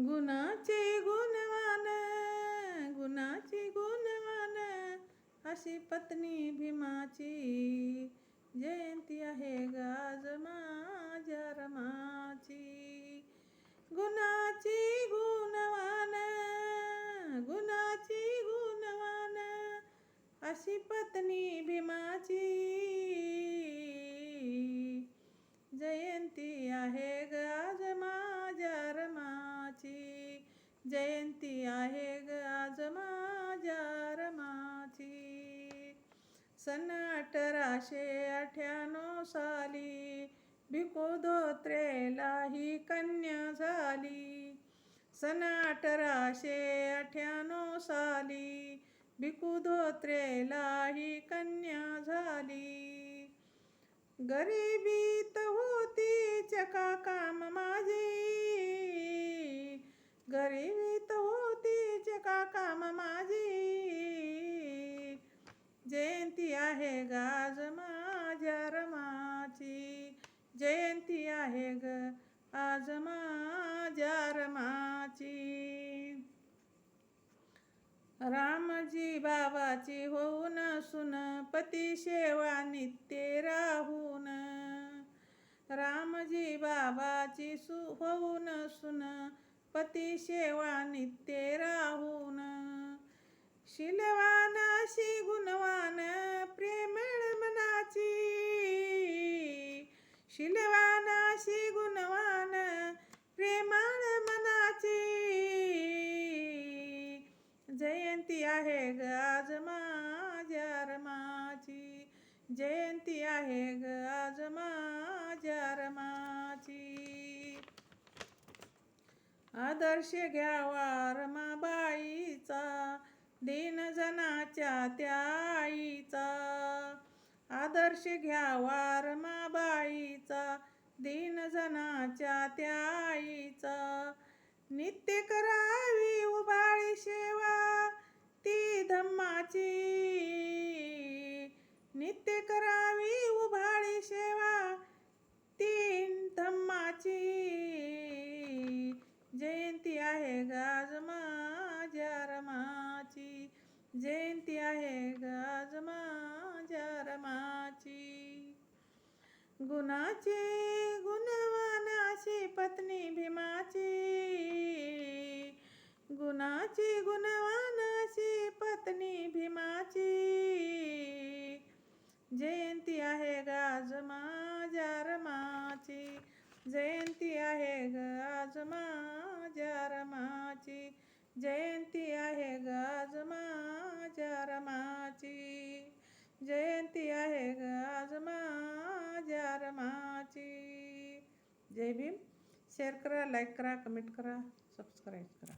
गुणाचे गुणवान गुणाची गुणवान. अशी पत्नी भीमाची जयंती आहे गाज माझ्या रमाची. गुणाची गुणवान गुणाची गुणवान. अशी पत्नी सन अठराशे अठ्याण्णव साली भिको धोत्रेला ही कन्या झाली. सन अठराशे अठ्याण्णव साली भिकू धोत्रेला ही कन्या झाली. गरिबीत होती चका काम माझी. गरिबीत होती चका काम माझी जयंती आहे गाज माझ्या रमाची. जयंती आहे ग आज माझ्या रमाची. रामजी बाबाची होऊन सुन पती सेवा नित्य राहून. रामजी बाबाची सु होऊन सुन पती सेवा नित्य शिलवानाशी गुणवान प्रेमळ मनाची. जयंती आहे ग आज माझ्या रमाची. जयंती आहे ग आज माझ्या रमाची. आदर्श घ्यावा रमाबाईचा दिन जनाच्या त्या आदर्श घ्यावा रमाबाईचा दिन जनाच्या त्या आईचा गुणाची गुणवानाची पत्नी भीमाची गुणाची गुणवानाची पत्नी भीमाची जयंती आहे गाज माझ्या रमाची। जयंती आहे ग आज माझ्या रमाची। जयंती आहे ग आज माझ्या रमाची। जयंती आहे ग आज माझ्या रमाची जय भीम. शेअर करा लाईक करा कमेंट करा सबस्क्राईब करा.